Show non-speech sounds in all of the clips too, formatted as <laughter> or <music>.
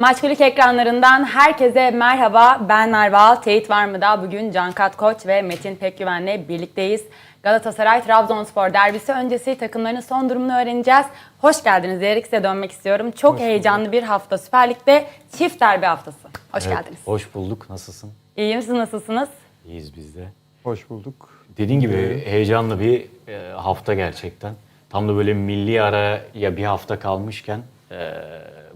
Maçkulik ekranlarından herkese merhaba. Ben Merve Teyit var mı da bugün Cankat Koç ve Metin Pekgüven'le birlikteyiz. Galatasaray Trabzonspor derbisi öncesi takımların son durumunu öğreneceğiz. Hoş geldiniz diyerek size dönmek istiyorum. Çok heyecanlı bir hafta Süper Lig'de çift derbi haftası. Hoş Evet, geldiniz. Hoş bulduk. Nasılsın? İyiyim siz nasılsınız? İyiyiz biz de. Hoş bulduk. Dediğin gibi heyecanlı bir e, hafta gerçekten. Tam da böyle milli araya bir hafta kalmışken e,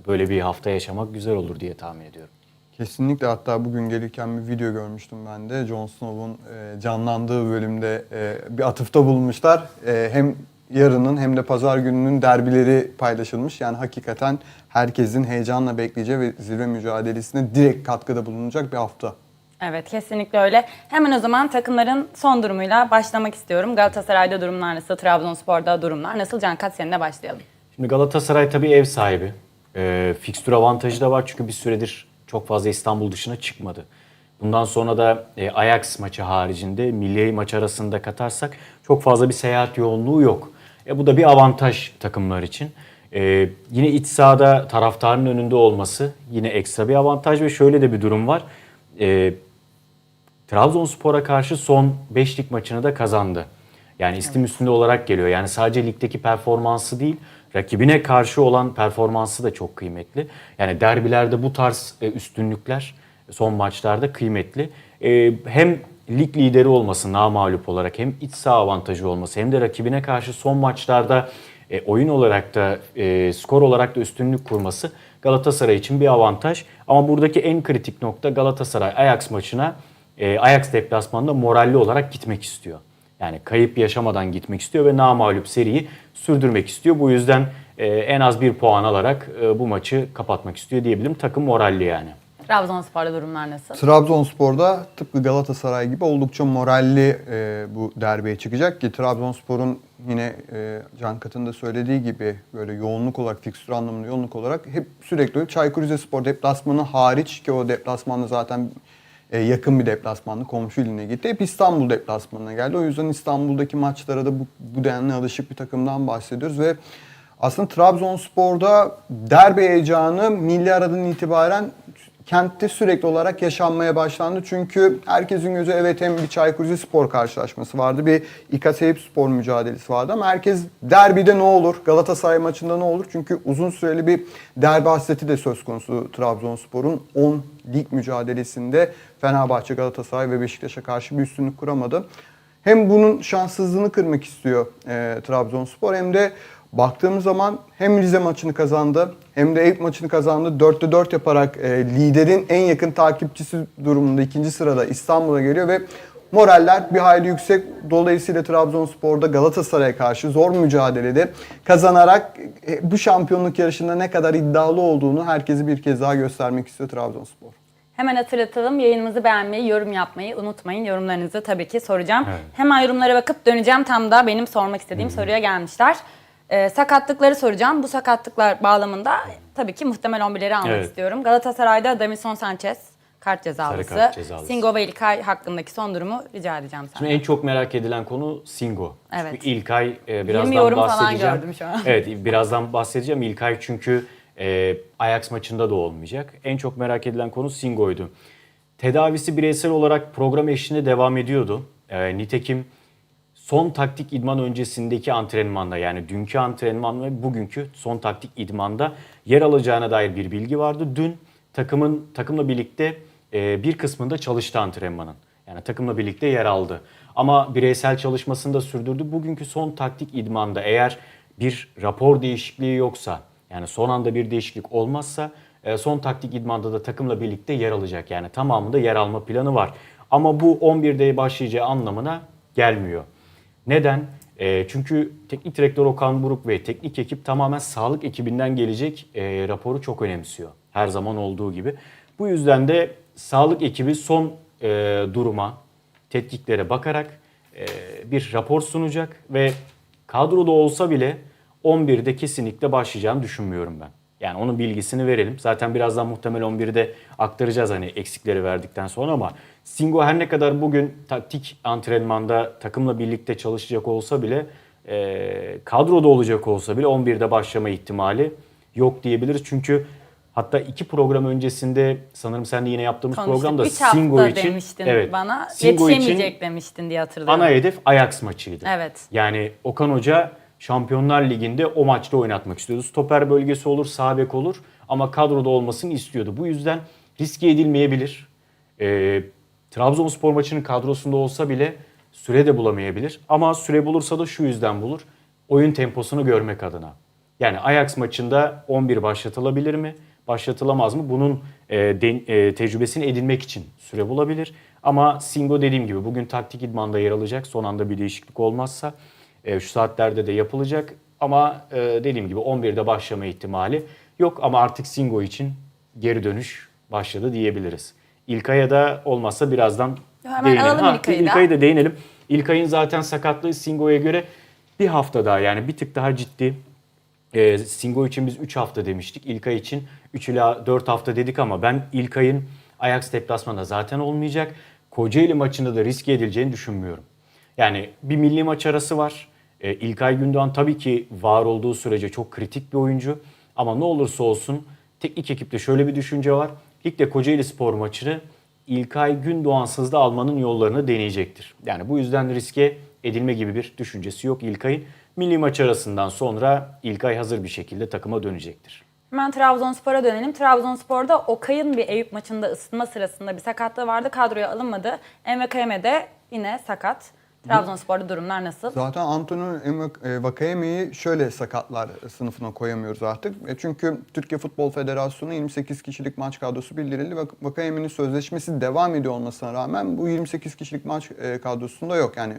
böyle bir hafta yaşamak güzel olur diye tahmin ediyorum. Kesinlikle hatta bugün gelirken bir video görmüştüm ben de. Jon Snow'un e, canlandığı bölümde e, bir atıfta bulunmuşlar. E, hem yarının hem de pazar gününün derbileri paylaşılmış. Yani hakikaten herkesin heyecanla bekleyeceği ve zirve mücadelesine direkt katkıda bulunacak bir hafta. Evet kesinlikle öyle. Hemen o zaman takımların son durumuyla başlamak istiyorum. Galatasaray'da durumlar nasıl? Trabzonspor'da durumlar nasıl? Cankat seninle başlayalım. Şimdi Galatasaray tabii ev sahibi. E, fikstür avantajı da var çünkü bir süredir çok fazla İstanbul dışına çıkmadı. Bundan sonra da e, Ajax maçı haricinde milli maç arasında katarsak çok fazla bir seyahat yoğunluğu yok. E, bu da bir avantaj takımlar için. E, yine iç sahada taraftarın önünde olması yine ekstra bir avantaj ve şöyle de bir durum var. E, Trabzonspor'a karşı son 5 lig maçını da kazandı. Yani istim üstünde olarak geliyor. Yani sadece ligdeki performansı değil, rakibine karşı olan performansı da çok kıymetli. Yani derbilerde bu tarz e, üstünlükler son maçlarda kıymetli. E, Hem lig lideri olması namağlup olarak hem iç saha avantajı olması hem de rakibine karşı son maçlarda e, oyun olarak da skor olarak da üstünlük kurması Galatasaray için bir avantaj. Ama buradaki en kritik nokta Galatasaray Ajax maçına e, Ajax deplasmanında moralli olarak gitmek istiyor. Yani kayıp yaşamadan gitmek istiyor ve namağlup seriyi sürdürmek istiyor. Bu yüzden e, en az bir puan alarak e, bu maçı kapatmak istiyor diyebilirim. Takım moralli yani. Trabzonspor'da durumlar nasıl? Trabzonspor'da tıpkı Galatasaray gibi oldukça moralli e, bu derbiye çıkacak ki Trabzonspor'un yine e, Can Kat'ın da söylediği gibi böyle yoğunluk olarak, fikstür anlamında yoğunluk olarak hep sürekli. Çaykur Rizespor deplasmanı hariç ki o deplasmanda zaten yakın bir deplasmandı. Komşu iline gitti. Hep İstanbul deplasmanına geldi. O yüzden İstanbul'daki maçlara da bu, bu denli alışık bir takımdan bahsediyoruz ve aslında Trabzonspor'da derbi heyecanı milli aradan itibaren kentte sürekli olarak yaşanmaya başlandı. Çünkü herkesin gözü evet hem bir Çaykur Rizespor karşılaşması vardı, bir İKA Eyüp Spor mücadelesi vardı ama herkes derbide ne olur, Galatasaray maçında ne olur? Çünkü uzun süreli bir derbi hasreti de söz konusu Trabzonspor'un 10 lig mücadelesinde Fenerbahçe, Galatasaray ve Beşiktaş'a karşı bir üstünlük kuramadı. Hem bunun şanssızlığını kırmak istiyor e, Trabzonspor hem de baktığımız zaman hem Rize maçını kazandı hem de Eyüp maçını kazandı. 4'te 4 yaparak e, liderin en yakın takipçisi durumunda ikinci sırada İstanbul'a geliyor ve moraller bir hayli yüksek. Dolayısıyla Trabzonspor'da Galatasaray'a karşı zor mücadelede kazanarak e, bu şampiyonluk yarışında ne kadar iddialı olduğunu herkese bir kez daha göstermek istiyor Trabzonspor. Hemen hatırlatalım. Yayınımızı beğenmeyi, yorum yapmayı unutmayın. Yorumlarınızı tabii ki soracağım. Evet. Hemen yorumlara bakıp döneceğim. Tam da benim sormak istediğim soruya gelmişler. Ee, sakatlıkları soracağım. Bu sakatlıklar bağlamında tabii ki muhtemel 11'leri almak Evet. istiyorum. Galatasaray'da Davinson Sanchez kart cezalısı. Sarı kart cezalısı. Singo ve İlkay hakkındaki son durumu rica edeceğim Şimdi senden. en çok merak edilen konu Singo. Evet. Çünkü İlkay e, birazdan yorum falan bahsedeceğim. gördüm şu an. <laughs> Evet birazdan bahsedeceğim. İlkay çünkü e, Ajax maçında da olmayacak. En çok merak edilen konu Singo'ydu. Tedavisi bireysel olarak program eşliğinde devam ediyordu. E, nitekim son taktik idman öncesindeki antrenmanda yani dünkü antrenman ve bugünkü son taktik idmanda yer alacağına dair bir bilgi vardı. Dün takımın takımla birlikte e, bir kısmında çalıştı antrenmanın. Yani takımla birlikte yer aldı. Ama bireysel çalışmasını da sürdürdü. Bugünkü son taktik idmanda eğer bir rapor değişikliği yoksa yani son anda bir değişiklik olmazsa e, son taktik idmanda da takımla birlikte yer alacak. Yani tamamında yer alma planı var. Ama bu 11'de başlayacağı anlamına gelmiyor. Neden? E, çünkü teknik direktör Okan Buruk ve teknik ekip tamamen sağlık ekibinden gelecek e, raporu çok önemsiyor. Her zaman olduğu gibi. Bu yüzden de sağlık ekibi son e, duruma, tetkiklere bakarak e, bir rapor sunacak ve kadroda olsa bile 11'de kesinlikle başlayacağını düşünmüyorum ben. Yani onun bilgisini verelim. Zaten birazdan muhtemel 11'de aktaracağız hani eksikleri verdikten sonra ama Singo her ne kadar bugün taktik antrenmanda takımla birlikte çalışacak olsa bile e, kadroda olacak olsa bile 11'de başlama ihtimali yok diyebiliriz. Çünkü Hatta iki program öncesinde sanırım sen de yine yaptığımız Konuştuk. programda 3 hafta Singo için demiştin evet, bana. Singo Yetişemeyecek için demiştin diye hatırlıyorum. ana hedef Ajax maçıydı. Evet. Yani Okan Hoca Şampiyonlar Ligi'nde o maçta oynatmak istiyordu. Stoper bölgesi olur, sağ bek olur ama kadroda olmasını istiyordu. Bu yüzden riske edilmeyebilir. Ee, Trabzonspor maçının kadrosunda olsa bile süre de bulamayabilir. Ama süre bulursa da şu yüzden bulur. Oyun temposunu görmek adına. Yani Ajax maçında 11 başlatılabilir mi? Başlatılamaz mı? Bunun e, den- e, tecrübesini edinmek için süre bulabilir. Ama Singo dediğim gibi bugün taktik idmanda yer alacak. Son anda bir değişiklik olmazsa e, şu saatlerde de yapılacak. Ama e, dediğim gibi 11'de başlama ihtimali yok. Ama artık Singo için geri dönüş başladı diyebiliriz. İlkay'a da olmazsa birazdan Hemen değinelim. alalım Ha, İlkay'ı da. Da değinelim. İlkay'ın zaten sakatlığı Singo'ya göre bir hafta daha yani bir tık daha ciddi. E, Singo için biz 3 hafta demiştik. İlkay için 3 ila 4 hafta dedik ama ben İlkay'ın Ajax deplasmanında zaten olmayacak. Kocaeli maçında da riske edileceğini düşünmüyorum. Yani bir milli maç arası var. E, İlkay Gündoğan tabii ki var olduğu sürece çok kritik bir oyuncu. Ama ne olursa olsun teknik ekipte şöyle bir düşünce var. Ligde Kocaeli Spor maçını İlkay Gündoğansız da almanın yollarını deneyecektir. Yani bu yüzden riske edilme gibi bir düşüncesi yok İlkay'ın. Milli maç arasından sonra İlkay hazır bir şekilde takıma dönecektir. Hemen Trabzonspor'a dönelim. Trabzonspor'da Okay'ın bir Eyüp maçında ısınma sırasında bir sakatlığı vardı. Kadroya alınmadı. De yine sakat. Trabzonspor'da durumlar nasıl? Zaten Antonio e, Vakayeme'yi şöyle sakatlar sınıfına koyamıyoruz artık. E, Çünkü Türkiye Futbol Federasyonu 28 kişilik maç kadrosu bildirildi. Vak- Vakayeme'nin sözleşmesi devam ediyor olmasına rağmen bu 28 kişilik maç e, kadrosunda yok. Yani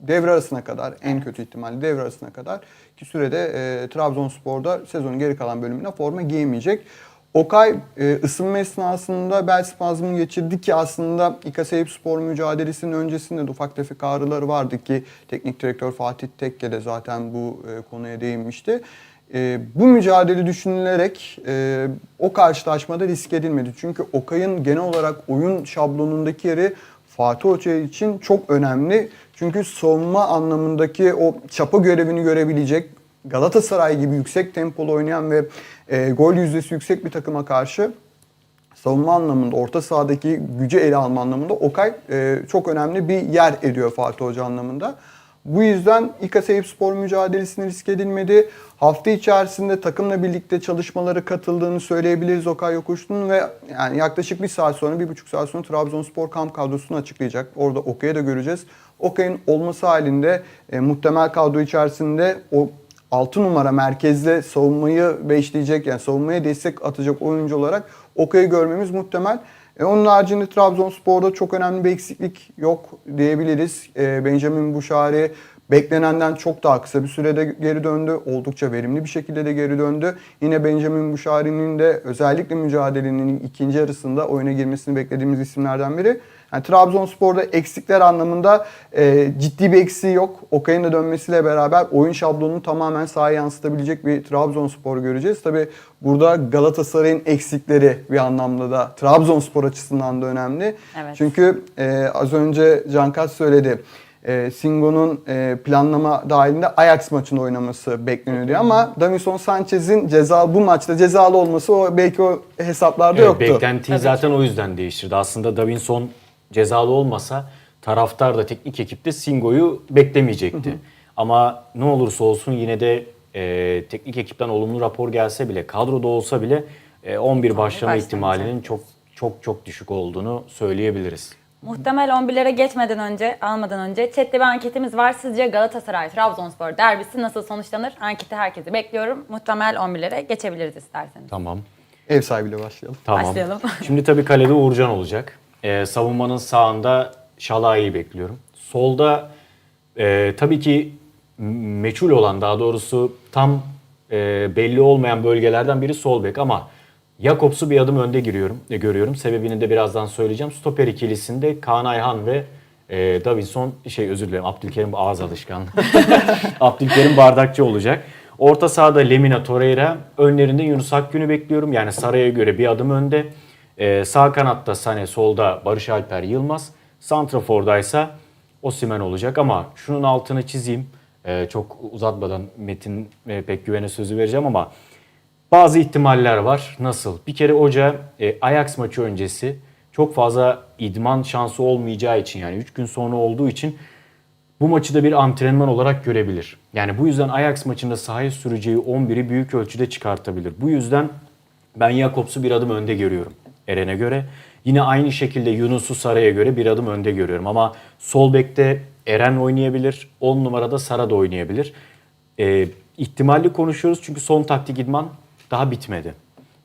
devre arasına kadar en kötü ihtimalle devre arasına kadar ki sürede e, Trabzonspor'da sezonun geri kalan bölümüne forma giyemeyecek. Okay e, ısınma esnasında bel spazmını geçirdi ki aslında İKA Eyüp Spor mücadelesinin öncesinde de ufak tefek ağrıları vardı ki teknik direktör Fatih Tekke de zaten bu e, konuya değinmişti. E, bu mücadele düşünülerek e, o karşılaşmada risk edilmedi. Çünkü Okay'ın genel olarak oyun şablonundaki yeri Fatih Hoca için çok önemli. Çünkü savunma anlamındaki o çapa görevini görebilecek Galatasaray gibi yüksek tempolu oynayan ve e, gol yüzdesi yüksek bir takıma karşı savunma anlamında, orta sahadaki gücü ele alma anlamında Okay e, çok önemli bir yer ediyor Fatih Hoca anlamında. Bu yüzden İKA Eyüp Spor mücadelesini risk edilmedi. Hafta içerisinde takımla birlikte çalışmaları katıldığını söyleyebiliriz Okay Yokuşlu'nun ve yani yaklaşık bir saat sonra, bir buçuk saat sonra Trabzonspor kamp kadrosunu açıklayacak. Orada Okay'ı da göreceğiz. Okay'ın olması halinde e, muhtemel kadro içerisinde o 6 numara merkezde savunmayı beşleyecek yani savunmaya destek atacak oyuncu olarak Okay'ı görmemiz muhtemel. E, onun haricinde Trabzonspor'da çok önemli bir eksiklik yok diyebiliriz. E, Benjamin Buşari beklenenden çok daha kısa bir sürede geri döndü. Oldukça verimli bir şekilde de geri döndü. Yine Benjamin Buşari'nin de özellikle mücadelenin ikinci yarısında oyuna girmesini beklediğimiz isimlerden biri. Yani Trabzonspor'da eksikler anlamında e, ciddi bir eksiği yok. Okay'ın da dönmesiyle beraber oyun şablonunu tamamen sahaya yansıtabilecek bir Trabzonspor göreceğiz. Tabi burada Galatasaray'ın eksikleri bir anlamda da Trabzonspor açısından da önemli. Evet. Çünkü e, az önce Cankat söyledi. E, Singo'nun e, planlama dahilinde Ajax maçında oynaması bekleniyordu ama Davinson Sanchez'in ceza bu maçta cezalı olması o belki o hesaplarda Evet, yoktu. beklentiyi zaten o yüzden değiştirdi. Aslında Davinson cezalı olmasa taraftar da teknik ekipte Singo'yu beklemeyecekti. Ama ne olursa olsun yine de e, teknik ekipten olumlu rapor gelse bile kadroda olsa bile e, 11 başlama ihtimalinin çok çok çok düşük olduğunu söyleyebiliriz. Muhtemel 11'lere geçmeden önce, almadan önce chatte bir anketimiz var. Sizce Galatasaray Trabzonspor derbisi nasıl sonuçlanır? Anketi herkesi bekliyorum. Muhtemel 11'lere geçebiliriz isterseniz. Tamam. Ev sahibiyle başlayalım. Tamam. Başlayalım. Şimdi tabii kalede Uğurcan olacak. Ee, savunmanın sağında Şalai'yi bekliyorum. Solda e, tabii ki meçhul olan daha doğrusu tam e, belli olmayan bölgelerden biri sol bek ama Jakobs'u bir adım önde giriyorum, e, görüyorum. Sebebini de birazdan söyleyeceğim. Stoper ikilisinde Kaan Ayhan ve e, Davinson şey özür dilerim Abdülkerim ağız alışkanlığı. <laughs> Abdülkerim Bardakçı olacak. Orta sahada Lemina Torreira, önlerinde Yunus Akgün'ü bekliyorum. Yani Saray'a göre bir adım önde. Ee, sağ kanatta Sane, solda Barış Alper Yılmaz. Santrafor'daysa Osimen olacak ama şunun altını çizeyim. Ee, çok uzatmadan Metin e, pek güvene sözü vereceğim ama Bazı ihtimaller var. Nasıl? Bir kere Hoca e, Ajax maçı öncesi çok fazla idman şansı olmayacağı için yani 3 gün sonra olduğu için bu maçı da bir antrenman olarak görebilir. Yani bu yüzden Ajax maçında sahaya süreceği 11'i büyük ölçüde çıkartabilir. Bu yüzden ben Jakobs'u bir adım önde görüyorum Eren'e göre. Yine aynı şekilde Yunus'u Sara'ya göre bir adım önde görüyorum. Ama sol bekte Eren oynayabilir, 10 numarada Sara da oynayabilir. Ee, ihtimalli konuşuyoruz çünkü son taktik idman daha bitmedi.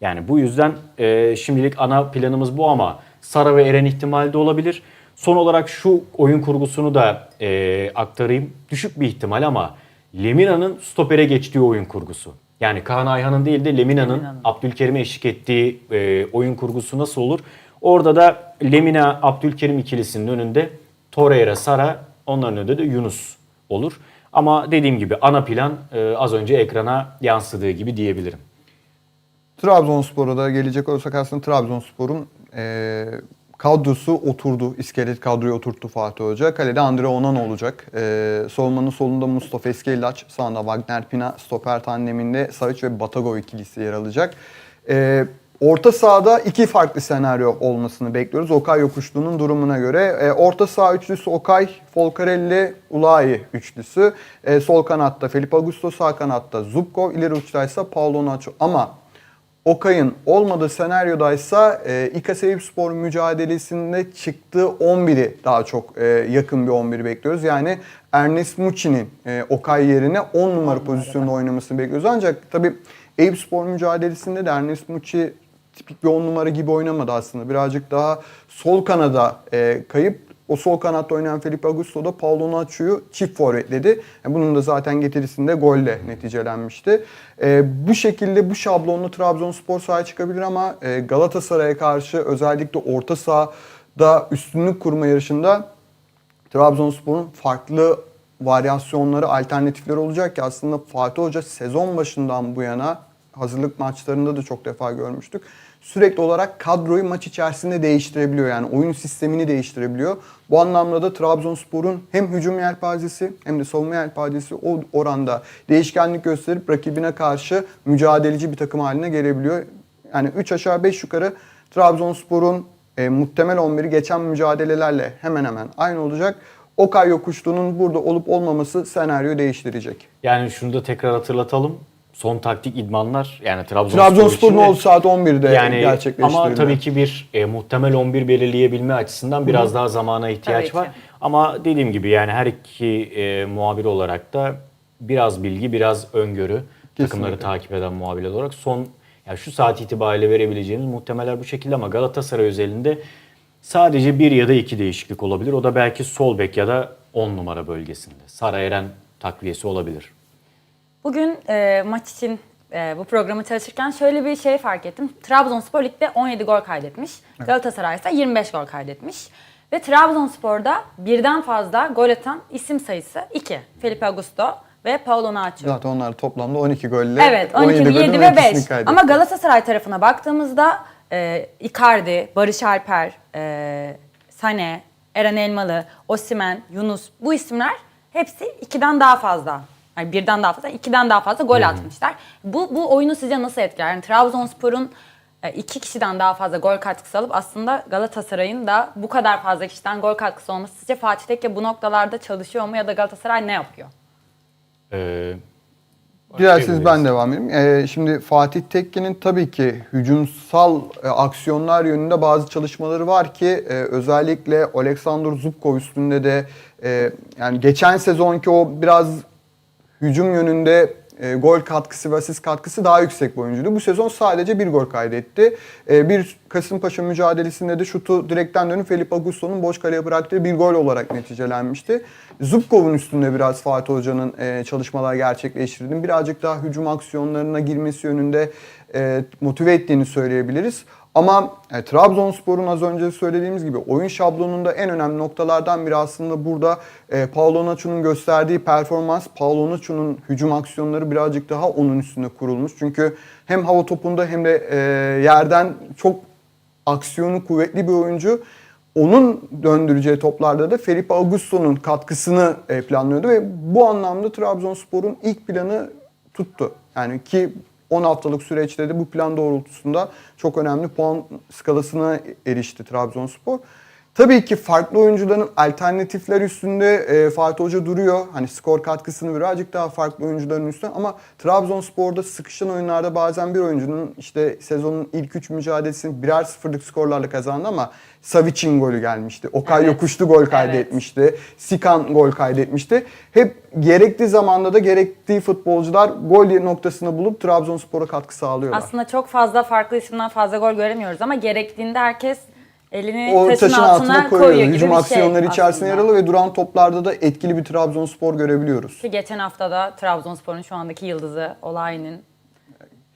Yani bu yüzden e, şimdilik ana planımız bu ama Sara ve Eren ihtimali de olabilir. Son olarak şu oyun kurgusunu da e, aktarayım. Düşük bir ihtimal ama Lemina'nın stopere geçtiği oyun kurgusu. Yani Kaan Ayhan'ın değil de Lemina'nın Lemina'nın. Abdülkerim'e eşlik ettiği e, oyun kurgusu nasıl olur? Orada da Lemina Abdülkerim ikilisinin önünde Torreira, Sara, onların önünde de Yunus olur. Ama dediğim gibi ana plan e, az önce ekrana yansıdığı gibi diyebilirim. Trabzonspor'a da gelecek olursak aslında Trabzonspor'un e, kadrosu oturdu. İskelet kadroyu oturttu Fatih Hoca. Kalede Andre Onana olacak. E, savunmanın solunda Mustafa Eskelilaç, sağında Wagner Pina, stoper tandeminde Savic ve Batagov ikilisi yer alacak. E, orta sahada iki farklı senaryo olmasını bekliyoruz. Okay Yokuşlu'nun durumuna göre. E, orta saha üçlüsü Okay, Folcarelli, Ulayi üçlüsü. E, sol kanatta Felipe Augusto, sağ kanatta Zubkov, ileri uçtaysa Paulo Nacho. Ama Okay'ın olmadığı senaryodaysa e, İKA Spor mücadelesinde çıktığı 11'i daha çok e, yakın bir 11 bekliyoruz. Yani Ernest Muçi'nin e, Okay yerine 10 numara pozisyonda oynamasını bekliyoruz. Ancak tabii Eyüp Spor mücadelesinde de Ernest Muçi tipik bir 10 numara gibi oynamadı aslında. Birazcık daha sol kanada e, kayıp o sol kanatta oynayan Felipe Augusto da Paulo Nacho'yu çift forvetledi. E, Bunun da zaten getirisinde golle neticelenmişti. E, bu şekilde bu şablonlu Trabzonspor sahaya çıkabilir ama e, Galatasaray'a karşı özellikle orta sahada üstünlük kurma yarışında Trabzonspor'un farklı varyasyonları, alternatifleri olacak ki aslında Fatih Hoca sezon başından bu yana hazırlık maçlarında da çok defa görmüştük. Sürekli olarak kadroyu maç içerisinde değiştirebiliyor yani oyun sistemini değiştirebiliyor. Bu anlamda da Trabzonspor'un hem hücum yelpazesi hem de savunma yelpazesi o oranda değişkenlik gösterip rakibine karşı mücadeleci bir takım haline gelebiliyor. Yani 3 aşağı 5 yukarı Trabzonspor'un e, muhtemel 11'i geçen mücadelelerle hemen hemen aynı olacak. Okay Yokuşlu'nun burada olup olmaması senaryoyu değiştirecek. Yani şunu da tekrar hatırlatalım. Son taktik idmanlar yani Trabzonspor Trabzonspor'un için de- oldu saat 11'de yani gerçekleştirildi. ama tabii ki bir e, muhtemel 11 belirleyebilme açısından biraz daha zamana ihtiyaç Tabii ki. var. Ama dediğim gibi yani her iki e, muhabir olarak da biraz bilgi, biraz öngörü takımları takip eden muhabir olarak son yani şu saat itibariyle verebileceğimiz muhtemeler bu şekilde ama Galatasaray özelinde sadece bir ya da iki değişiklik olabilir. O da belki sol bek ya da 10 numara bölgesinde. Sara Eren takviyesi olabilir. Bugün e, maç için e, bu programı çalışırken şöyle bir şey fark ettim. Trabzonspor ligde 17 gol kaydetmiş. Galatasaray ise 25 gol kaydetmiş. Ve Trabzonspor'da birden fazla gol atan isim sayısı 2. Felipe Augusto ve Paulo Nacho. Zaten onlar toplamda 12 golle Evet 12, 7, golün ve 12'sini 5. kaydetti. Ama Galatasaray tarafına baktığımızda e, Icardi, Barış Alper, e, Sane, Eren Elmalı, Osimen, Yunus bu isimler hepsi 2'den daha fazla. Yani birden daha fazla, 2'den daha fazla gol atmışlar. Bu, bu oyunu sizce nasıl etkiler? Yani Trabzonspor'un e, iki kişiden daha fazla gol katkısı alıp aslında Galatasaray'ın da bu kadar fazla kişiden gol katkısı olması sizce Fatih Tekke bu noktalarda çalışıyor mu ya da Galatasaray ne yapıyor? Ee, Dilerseniz ben devam edeyim. Ee, şimdi Fatih Tekke'nin tabii ki hücumsal e, aksiyonlar yönünde bazı çalışmaları var ki e, özellikle Oleksandr Zubkov üstünde de e, yani geçen sezonki o biraz hücum yönünde e, gol katkısı ve asist katkısı daha yüksek bir oyuncuydu. Bu sezon sadece bir gol kaydetti. E, bir Kasımpaşa mücadelesinde de şutu direkten dönüp Felipe Augusto'nun boş kaleye bıraktığı bir gol olarak neticelenmişti. Zubkov'un üstünde biraz Fatih Hoca'nın e, çalışmalar gerçekleştirdiğini, birazcık daha hücum aksiyonlarına girmesi yönünde e, motive ettiğini söyleyebiliriz. Ama e, Trabzonspor'un az önce söylediğimiz gibi oyun şablonunda en önemli noktalardan biri aslında burada e, Paulo Nacho'nun gösterdiği performans. Paulo Nacho'nun hücum aksiyonları birazcık daha onun üstünde kurulmuş. Çünkü hem hava topunda hem de e, yerden çok aksiyonu kuvvetli bir oyuncu. Onun döndüreceği toplarda da Felipe Augusto'nun katkısını e, planlıyordu ve bu anlamda Trabzonspor'un ilk planı tuttu. Yani ki 10 haftalık süreçte de bu plan doğrultusunda çok önemli puan skalasına erişti Trabzonspor. Tabii ki farklı oyuncuların alternatifler üstünde e, Fatih Hoca duruyor. Hani skor katkısını birazcık daha farklı oyuncuların üstüne ama Trabzonspor'da sıkışan oyunlarda bazen bir oyuncunun işte sezonun ilk 3 mücadelesini birer sıfırlık skorlarla kazandı ama Savic'in golü gelmişti. Okay Evet. Yokuşlu gol Evet. kaydetmişti. Sikan gol kaydetmişti. Hep gerektiği zamanda da gerektiği futbolcular gol noktasını bulup Trabzonspor'a katkı sağlıyorlar. Aslında çok fazla farklı isimden fazla gol göremiyoruz ama gerektiğinde herkes elini o taşın, taşın altına, altına koyuyor, koyuyor. gibi Hücum şey aksiyonları içerisinde yer aslında. alıyor ve duran toplarda da etkili bir Trabzonspor görebiliyoruz. Ki geçen haftada Trabzonspor'un şu andaki yıldızı Olay'ın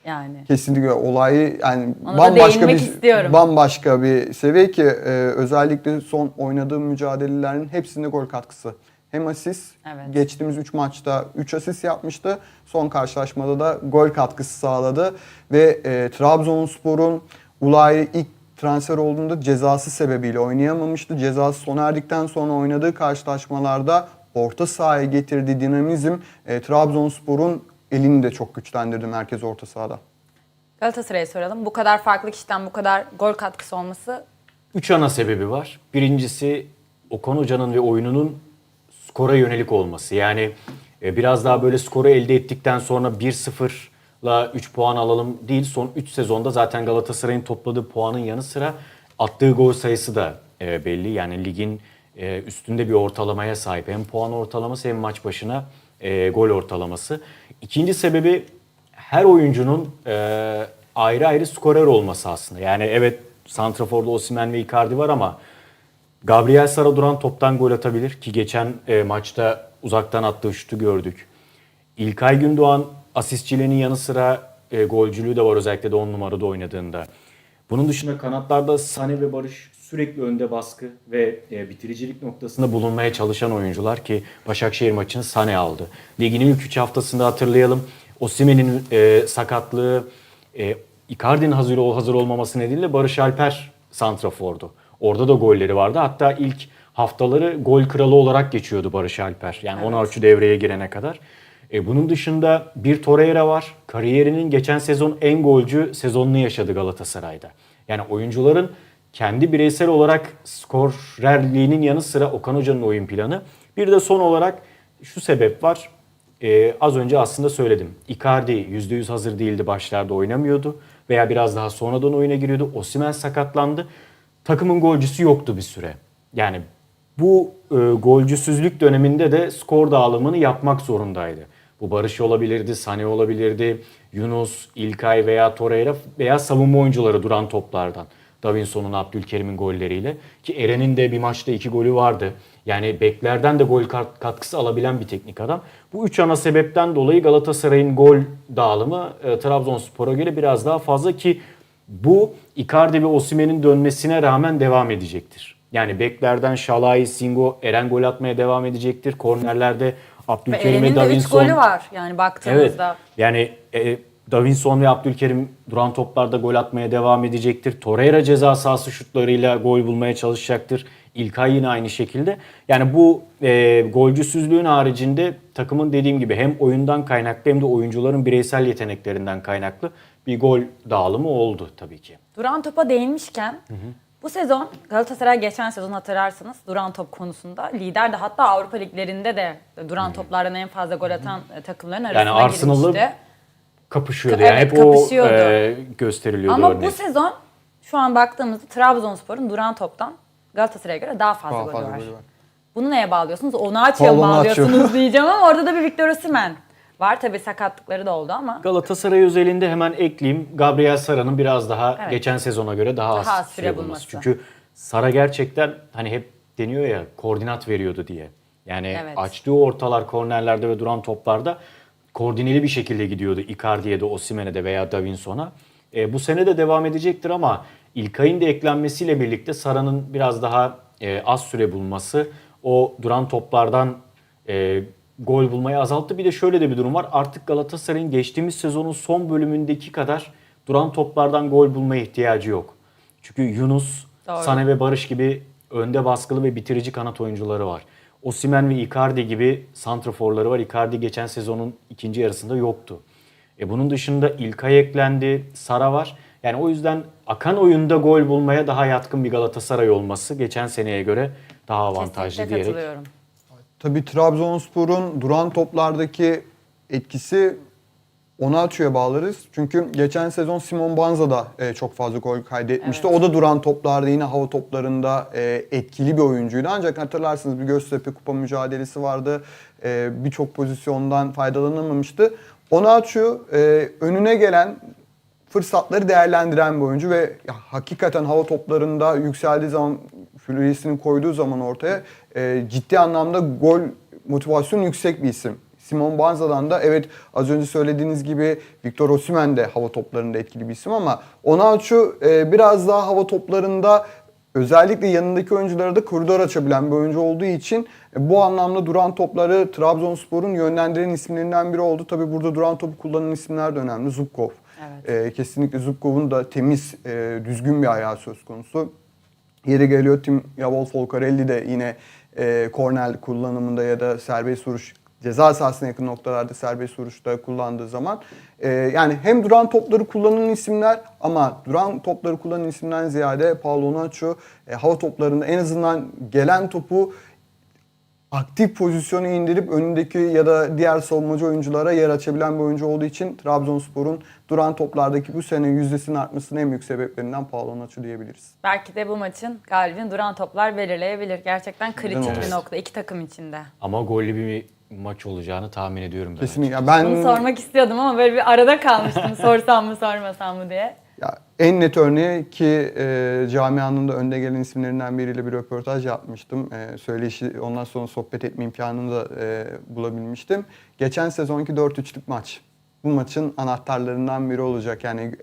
yani. Kesinlikle olayı yani Ona da bambaşka bir istiyorum. bambaşka bir seviye ki e, özellikle son oynadığı mücadelelerin hepsinde gol katkısı. Hem asist, Evet. geçtiğimiz 3 maçta 3 asist yapmıştı. Son karşılaşmada da gol katkısı sağladı ve e, Trabzonspor'un Ulay'ı ilk transfer olduğunda cezası sebebiyle oynayamamıştı. Cezası sona erdikten sonra oynadığı karşılaşmalarda orta sahaya getirdiği dinamizm e, Trabzonspor'un elini de çok güçlendirdi merkez orta sahada. Galatasaray'a soralım. Bu kadar farklı kişiden bu kadar gol katkısı olması Üç ana sebebi var. Birincisi Okan Hoca'nın ve oyununun skora yönelik olması. Yani e, biraz daha böyle skoru elde ettikten sonra 1-0'la 3 puan alalım değil. Son 3 sezonda zaten Galatasaray'ın topladığı puanın yanı sıra attığı gol sayısı da e, belli. Yani ligin e, üstünde bir ortalamaya sahip. Hem puan ortalaması hem maç başına e, gol ortalaması. İkinci sebebi her oyuncunun e, ayrı ayrı skorer olması aslında. Yani evet Santrafor'da Osimhen ve Icardi var ama Gabriel Sara duran toptan gol atabilir ki geçen e, maçta uzaktan attığı şutu gördük. İlkay Gündoğan asistçiliğinin yanı sıra e, golcülüğü de var özellikle de 10 numarada oynadığında. Bunun dışında kanatlarda Sane ve Barış sürekli önde baskı ve e, bitiricilik noktasında bulunmaya çalışan oyuncular ki Başakşehir maçını Sane aldı. Ligin ilk 3 haftasında hatırlayalım. Osimhen'in e, sakatlığı, e, Icardi'nin hazır, hazır olmaması nedeniyle Barış Alper santrafordu. Orada da golleri vardı. Hatta ilk haftaları gol kralı olarak geçiyordu Barış Alper. Yani Onaçu devreye girene kadar. E, bunun dışında bir Torreira var. Kariyerinin geçen sezon en golcü sezonunu yaşadı Galatasaray'da. Yani oyuncuların kendi bireysel olarak skorerliğinin yanı sıra Okan Hoca'nın oyun planı. Bir de son olarak şu sebep var. Ee, az önce aslında söyledim. Icardi %100 hazır değildi başlarda oynamıyordu. Veya biraz daha sonradan oyuna giriyordu. Osimhen sakatlandı. Takımın golcüsü yoktu bir süre. Yani bu e, golcüsüzlük döneminde de skor dağılımını yapmak zorundaydı. Bu Barış olabilirdi, Sane olabilirdi, Yunus, İlkay veya Torreira veya savunma oyuncuları duran toplardan. Davinson'un, Abdülkerim'in golleriyle. Ki Eren'in de bir maçta iki golü vardı. Yani beklerden de gol kat- katkısı alabilen bir teknik adam. Bu üç ana sebepten dolayı Galatasaray'ın gol dağılımı e, Trabzonspor'a göre biraz daha fazla ki bu Icardi ve Osimhen'in dönmesine rağmen devam edecektir. Yani beklerden Şalay, Singo, Eren gol atmaya devam edecektir. Kornerlerde ve Abdülkerim Eren'in ve de 3 Davinson. golü var yani Evet. baktığımızda. Yani e, Davinson ve Abdülkerim duran toplarda gol atmaya devam edecektir. Torreira ceza sahası şutlarıyla gol bulmaya çalışacaktır. İlkay yine aynı şekilde. Yani bu e, golcüsüzlüğün haricinde takımın dediğim gibi hem oyundan kaynaklı hem de oyuncuların bireysel yeteneklerinden kaynaklı bir gol dağılımı oldu tabii ki. Duran topa değinmişken bu sezon Galatasaray geçen sezon hatırlarsınız duran top konusunda liderdi. Hatta Avrupa liglerinde de duran toplardan en fazla gol atan e, takımların arasına Arsenal'ı girmişti. Kapışıyordu. Evet, yani hep kapışıyordu. o e, gösteriliyordu Ama örnek. bu sezon şu an baktığımızda Trabzonspor'un duran toptan Galatasaray'a göre daha fazla, Daha golü, fazla var. golü var. Bunu neye bağlıyorsunuz? Onaçu'ya mı Paul Onaçu. bağlıyorsunuz diyeceğim ama orada da bir Victor Osimhen var. Tabii sakatlıkları da oldu ama. Galatasaray özelinde hemen ekleyeyim. Gabriel Sara'nın biraz daha Evet. geçen sezona göre daha, Daha az süre bulması. Çünkü Sara gerçekten hani hep deniyor ya koordinat veriyordu diye. Yani Evet. açtığı ortalar kornerlerde ve duran toplarda koordineli bir şekilde gidiyordu. Icardi'ye de Osimhen'e de veya Davinson'a. E, bu sene de devam edecektir ama İlkay'ın da eklenmesiyle birlikte Sara'nın biraz daha e, az süre bulması o duran toplardan e, gol bulmayı azalttı. Bir de şöyle de bir durum var. Artık Galatasaray'ın geçtiğimiz sezonun son bölümündeki kadar duran toplardan gol bulmaya ihtiyacı yok. Çünkü Yunus, Doğru. Sane ve Barış gibi önde baskılı ve bitirici kanat oyuncuları var. Osimhen ve Icardi gibi santraforları var. Icardi geçen sezonun ikinci yarısında yoktu. E bunun dışında İlkay eklendi, Sara var. Yani o yüzden akan oyunda gol bulmaya daha yatkın bir Galatasaray olması geçen seneye göre daha avantajlı Kesinlikle diyerek. Tabii Trabzonspor'un duran toplardaki etkisi Onaçu'ya bağlarız. Çünkü geçen sezon Simon Banza da e, çok fazla gol kaydetmişti. O da duran toplarda yine hava toplarında e, etkili bir oyuncuydu. Ancak hatırlarsınız bir Göztepe kupa mücadelesi vardı. E, Birçok pozisyondan faydalanamamıştı. Onaçu e, önüne gelen fırsatları değerlendiren bir oyuncu ve ya, hakikaten hava toplarında yükseldiği zaman füryesini koyduğu zaman ortaya e, ciddi anlamda gol motivasyonu yüksek bir isim. Simon Banza'dan da evet az önce söylediğiniz gibi Victor Osimhen de hava toplarında etkili bir isim ama Onaçu e, biraz daha hava toplarında özellikle yanındaki oyunculara da koridor açabilen bir oyuncu olduğu için e, bu anlamda duran topları Trabzonspor'un yönlendiren isimlerinden biri oldu. Tabi burada duran topu kullanan isimler de önemli. Zubkov. Evet. E, kesinlikle Zubkov'un da temiz, e, düzgün bir ayağı söz konusu. Yeri geliyor Tim Yavol Folcarelli de yine e, korner kullanımında ya da serbest vuruş ceza sahasına yakın noktalarda serbest vuruşta kullandığı zaman e, yani hem duran topları kullanan isimler ama duran topları kullanan isimden ziyade Paulo Onaçu e, hava toplarında en azından gelen topu aktif pozisyonu indirip önündeki ya da diğer savunmacı oyunculara yer açabilen bir oyuncu olduğu için Trabzonspor'un duran toplardaki bu sene yüzdesinin artmasının en büyük sebeplerinden Paulo Onaçu diyebiliriz. Belki de bu maçın galibini duran toplar belirleyebilir. Gerçekten kritik olmaz? bir nokta iki takım içinde. Ama gollü bir maç olacağını tahmin ediyorum ben. Kesinlikle. Ben Bunu sormak istiyordum ama böyle bir arada kalmıştım. <laughs> Sorsam mı sormasam mı diye. Ya en net örneği ki e, camianın da önde gelen isimlerinden biriyle bir röportaj yapmıştım. E, söyleşi ondan sonra sohbet etme imkanını da e, bulabilmiştim. Geçen sezonki 4-3'lük maç. Bu maçın anahtarlarından biri olacak. Yani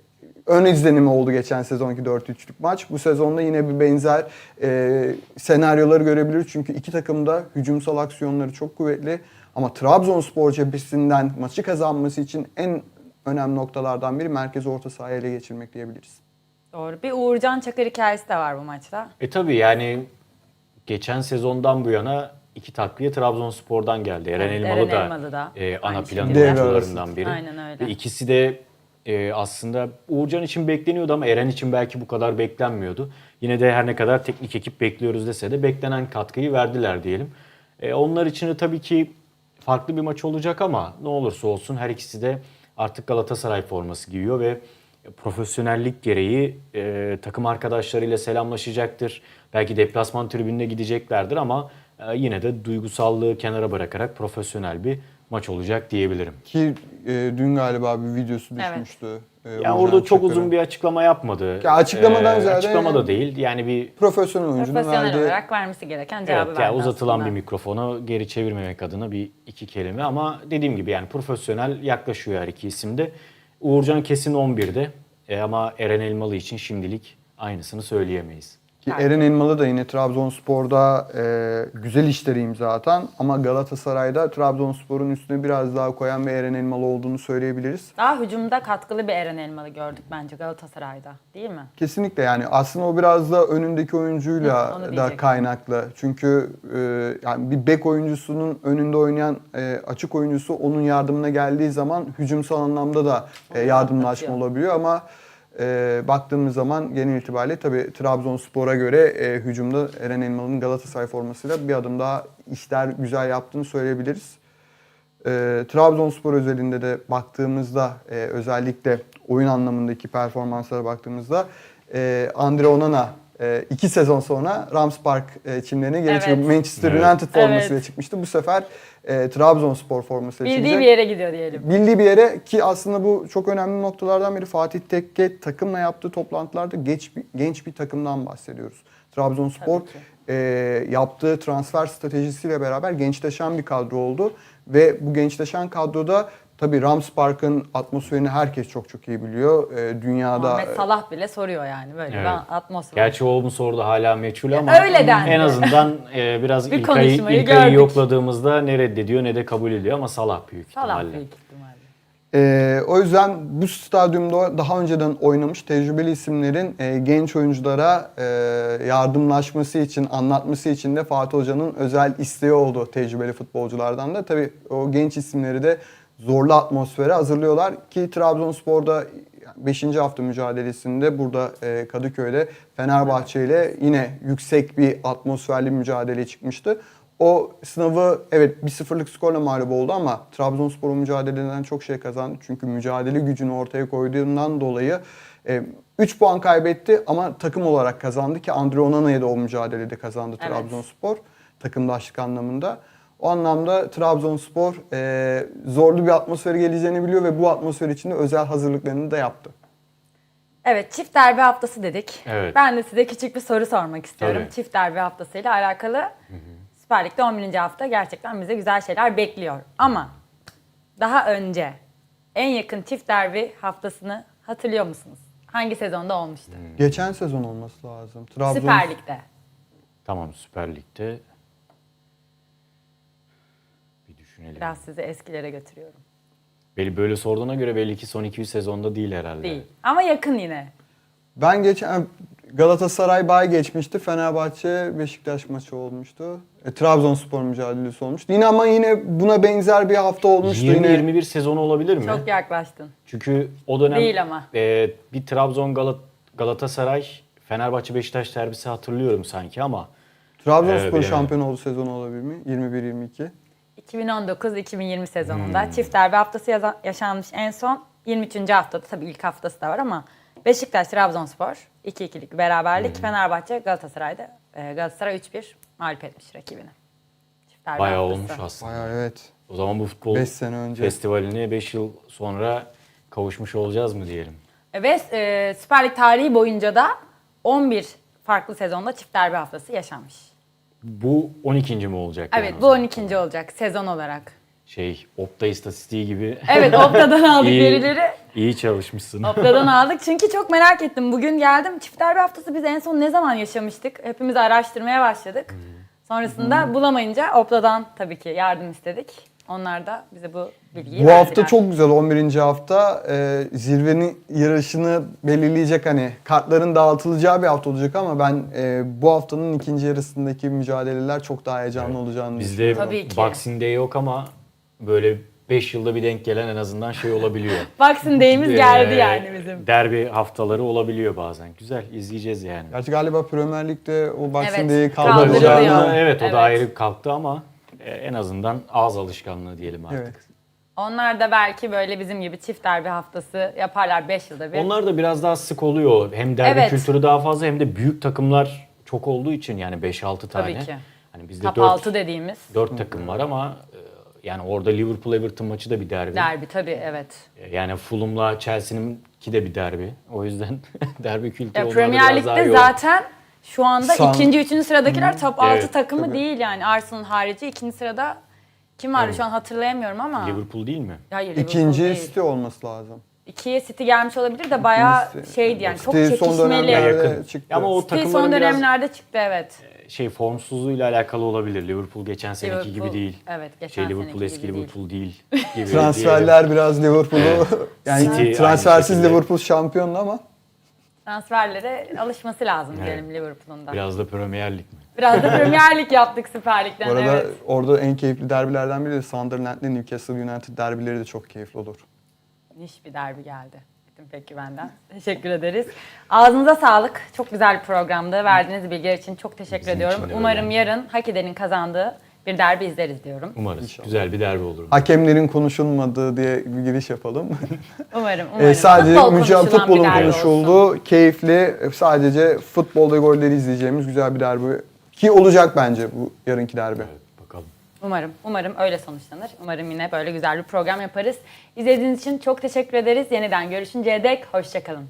ön izlenimi oldu geçen sezonki 4-3'lük maç. Bu sezonda yine bir benzer e, senaryoları görebiliriz. Çünkü iki takım da hücumsal aksiyonları çok kuvvetli. Ama Trabzonspor cephesinden maçı kazanması için en önemli noktalardan biri merkez orta sahaya ele geçirmek diyebiliriz. Doğru. Bir Uğurcan Çakır hikayesi de var bu maçta. E tabii yani geçen sezondan bu yana iki takviye Trabzonspor'dan geldi. Eren Evet, Elmalı Eren da, Elmalı da e, ana plan oyuncularından biri. Aynen öyle. Ve ikisi de e, aslında Uğurcan için bekleniyordu ama Eren için belki bu kadar beklenmiyordu. Yine de her ne kadar teknik ekip bekliyoruz dese de beklenen katkıyı verdiler diyelim. E, onlar için de tabii ki farklı bir maç olacak ama ne olursa olsun her ikisi de artık Galatasaray forması giyiyor ve profesyonellik gereği e, takım arkadaşlarıyla selamlaşacaktır. Belki deplasman tribününe gideceklerdir ama e, yine de duygusallığı kenara bırakarak profesyonel bir maç olacak diyebilirim. Ki e, dün galiba bir videosu Evet. düşmüştü. E, Yani Uğurcan orada çok uzun bir açıklama yapmadı. Ya açıklamadan ziyade Açıklama da yani- değil. Yani bir profesyonel oyuncunun Profesyonel verdiği olarak vermesi gereken cevabı Evet, verdi yani uzatılan aslında. bir mikrofonu geri çevirmemek adına bir iki kelime ama dediğim gibi yani profesyonel yaklaşıyor her iki isim de. Uğurcan kesin 11'de e, ama Eren Elmalı için şimdilik aynısını söyleyemeyiz. Ki Eren Elmalı da yine Trabzonspor'da e, güzel işleri imza atan ama Galatasaray'da Trabzonspor'un üstüne biraz daha koyan bir Eren Elmalı olduğunu söyleyebiliriz. Daha hücumda katkılı bir Eren Elmalı gördük bence Galatasaray'da. Değil mi? Kesinlikle yani aslında o biraz da önündeki Hı, oyuncuyla da diyecektim. kaynaklı. Çünkü e, yani bir bek oyuncusunun önünde oynayan e, açık oyuncusu onun yardımına geldiği zaman hücumsal anlamda da e, yardımlaşma olabiliyor ama e, baktığımız zaman genel itibariyle tabii Trabzonspor'a göre e, hücumda Eren Elmalı'nın Galatasaray formasıyla bir adım daha işler güzel yaptığını söyleyebiliriz. E, Trabzonspor özelinde de baktığımızda e, özellikle oyun anlamındaki performanslara baktığımızda e, Andre Onana e, iki sezon sonra Rams Park e, çimlerine geri Evet. çıkıp Manchester Evet. United formasıyla Evet. çıkmıştı. Bu sefer e, Trabzonspor formasıyla Bildiği çıkacak. bir yere gidiyor diyelim. Bildiği bir yere ki aslında bu çok önemli noktalardan biri Fatih Tekke takımla yaptığı toplantılarda genç bir, genç bir takımdan bahsediyoruz. Trabzonspor e, yaptığı transfer stratejisiyle beraber gençleşen bir kadro oldu ve bu gençleşen kadroda tabii Rams Park'ın atmosferini herkes çok çok iyi biliyor. E, dünyada Muhammed Salah bile soruyor yani böyle Evet. bir atmosfer. Gerçi o mu sordu hala meçhul ama öyle dendi. en azından e, biraz Bir İlkay'ı, İlkay'ı gördük. yokladığımızda ne reddediyor ne de kabul ediyor ama Salah büyük Salah ihtimalle. büyük ihtimalle. Ee, o yüzden bu stadyumda daha önceden oynamış tecrübeli isimlerin e, genç oyunculara e, yardımlaşması için, anlatması için de Fatih Hoca'nın özel isteği oldu tecrübeli futbolculardan da. Tabii o genç isimleri de zorlu atmosfere hazırlıyorlar ki Trabzonspor'da 5. hafta mücadelesinde burada e, Kadıköy'de Fenerbahçe ile yine yüksek bir atmosferli mücadele çıkmıştı. O sınavı evet bir sıfırlık skorla mağlup oldu ama Trabzonspor o mücadeleden çok şey kazandı. Çünkü mücadele gücünü ortaya koyduğundan dolayı 3 puan kaybetti ama takım olarak kazandı ki Andre Onana'ya da o mücadelede kazandı Evet. Trabzonspor takımdaşlık anlamında. O anlamda Trabzonspor e, zorlu bir atmosfere geleceğini biliyor ve bu atmosfer için de özel hazırlıklarını da yaptı. Evet çift derbi haftası dedik. Evet. Ben de size küçük bir soru sormak istiyorum. Tabii. Çift derbi haftasıyla alakalı. Süper Lig'de 11. hafta gerçekten bize güzel şeyler bekliyor. Ama daha önce en yakın çift derbi haftasını hatırlıyor musunuz? Hangi sezonda olmuştu? Geçen sezon olması lazım. Trabzon Süper Lig'de. Tamam Süper Lig'de. Bir düşünelim. Biraz sizi eskilere götürüyorum. Belli böyle sorduğuna göre belli ki son 200 sezonda değil herhalde. Değil. Ama yakın yine. Ben geçen Galatasaray bay geçmişti. Fenerbahçe Beşiktaş maçı olmuştu. E, Trabzonspor mücadelesi olmuştu. Yine ama yine buna benzer bir hafta olmuştu. Yine 20-21 sezonu olabilir mi? Çok yaklaştın. Çünkü o dönem Değil ama. e, bir Trabzon Galat Galatasaray Fenerbahçe Beşiktaş derbisi hatırlıyorum sanki ama Trabzonspor Evet, şampiyon olduğu sezon olabilir mi? 21-22. 2019-2020 sezonunda çift derbi haftası yaşanmış en son 23. haftada tabii ilk haftası da var ama Beşiktaş Trabzonspor 2-2'lik beraberlik Fenerbahçe Galatasaray'da e, Galatasaray 3-1 mağlup etmiş rakibini. Çift derbi bayağı haftası. olmuş aslında. Bayağı evet. O zaman bu futbol Beş sene önce. festivaline 5 yıl sonra kavuşmuş olacağız mı diyelim? Ve e, Süper Lig tarihi boyunca da 11 farklı sezonda çift derbi haftası yaşanmış. Bu 12. mi olacak? yani Evet o bu zaman? 12. olacak sezon olarak. Şey Opta istatistiği gibi Evet Opta'dan <laughs> aldık iyi, verileri. iyi çalışmışsın. Opta'dan aldık çünkü çok merak ettim. Bugün geldim çift derbi haftası biz en son ne zaman yaşamıştık? Hepimiz araştırmaya başladık. Sonrasında bulamayınca Opta'dan tabii ki yardım istedik. Onlar da bize bu bilgiyi Bu hafta verdiler. çok güzel 11. hafta e, zirvenin yarışını belirleyecek hani kartların dağıtılacağı bir hafta olacak ama ben e, bu haftanın ikinci yarısındaki mücadeleler çok daha heyecanlı olacağını Bizde düşünüyorum. Tabii ki. Boxing Day yok ama böyle 5 yılda bir denk gelen en azından şey olabiliyor. <laughs> Boxing Day'imiz geldi Ee, yani bizim. Derbi haftaları olabiliyor bazen. Güzel izleyeceğiz yani. Gerçi galiba Premier Lig'de o Boxing Evet, Day'i kaldırılıyor. Kaldıracağını, evet o Evet. da ayrı kalktı ama e, en azından ağız alışkanlığı diyelim artık. Evet. Onlar da belki böyle bizim gibi çift derbi haftası yaparlar 5 yılda bir. Onlar da biraz daha sık oluyor. Hem derbi Evet. kültürü daha fazla hem de büyük takımlar çok olduğu için yani 5-6 tane. Tabii ki. Hani bizde Top 4, 6 dediğimiz 4 takım var ama e, yani orada Liverpool Everton maçı da bir derbi. derbi tabii evet. E, Yani Fulham'la Chelsea'ninki de bir derbi. O yüzden <laughs> derbi kültürü Ya onlarda Premier biraz daha Lig'de yoğun. zaten şu anda San- ikinci, üçüncü sıradakiler top 6 Evet, takımı tabii. değil yani. Arsenal harici ikinci sırada kim var Evet. şu an hatırlayamıyorum ama. Liverpool değil mi? Hayır Liverpool İkinci değil. City olması lazım. İkiye City gelmiş olabilir de bayağı İkincisi- şeydi yani çok City son çekişmeli. dönemlerde Yakın. çıktı. Ama o City takımların son biraz dönemlerde çıktı evet. şey formsuzluğuyla alakalı olabilir. Liverpool geçen seneki Liverpool- gibi değil. evet, geçen şey Liverpool seneki eski gibi değil. Liverpool değil. <laughs> gibi diyelim. Transferler biraz Liverpool'u <laughs> yani City aynı transfersiz şekilde. Liverpool şampiyonlu ama Transferlere alışması lazım Evet. diyelim Liverpool'un da. Biraz, Biraz da Premier Lig mi? da <laughs> Premier Lig yaptık Süper Lig'den bu arada evet. orada en keyifli derbilerden biri de Sunderland'le Newcastle United derbileri de çok keyifli olur. Niş bir derbi geldi. Metin Pekgü benden. Teşekkür ederiz. Ağzınıza sağlık. Çok güzel bir programdı. Verdiğiniz bilgiler için çok teşekkür Bizim ediyorum. Umarım öyle. yarın hak edenin kazandığı bir derbi izleriz diyorum. Umarız. İnşallah. Güzel bir derbi olur. Hakemlerin konuşulmadığı diye bir giriş yapalım. <laughs> Umarım, Ee, umarım. sadece Futbol mücadele konuşulan bir futbolun derbi olsun. konuşulduğu, keyifli, sadece futbolda golleri izleyeceğimiz güzel bir derbi. Ki olacak bence bu yarınki derbi. Evet, bakalım. Umarım, umarım öyle sonuçlanır. Umarım yine böyle güzel bir program yaparız. İzlediğiniz için çok teşekkür ederiz. Yeniden görüşünceye dek hoşçakalın.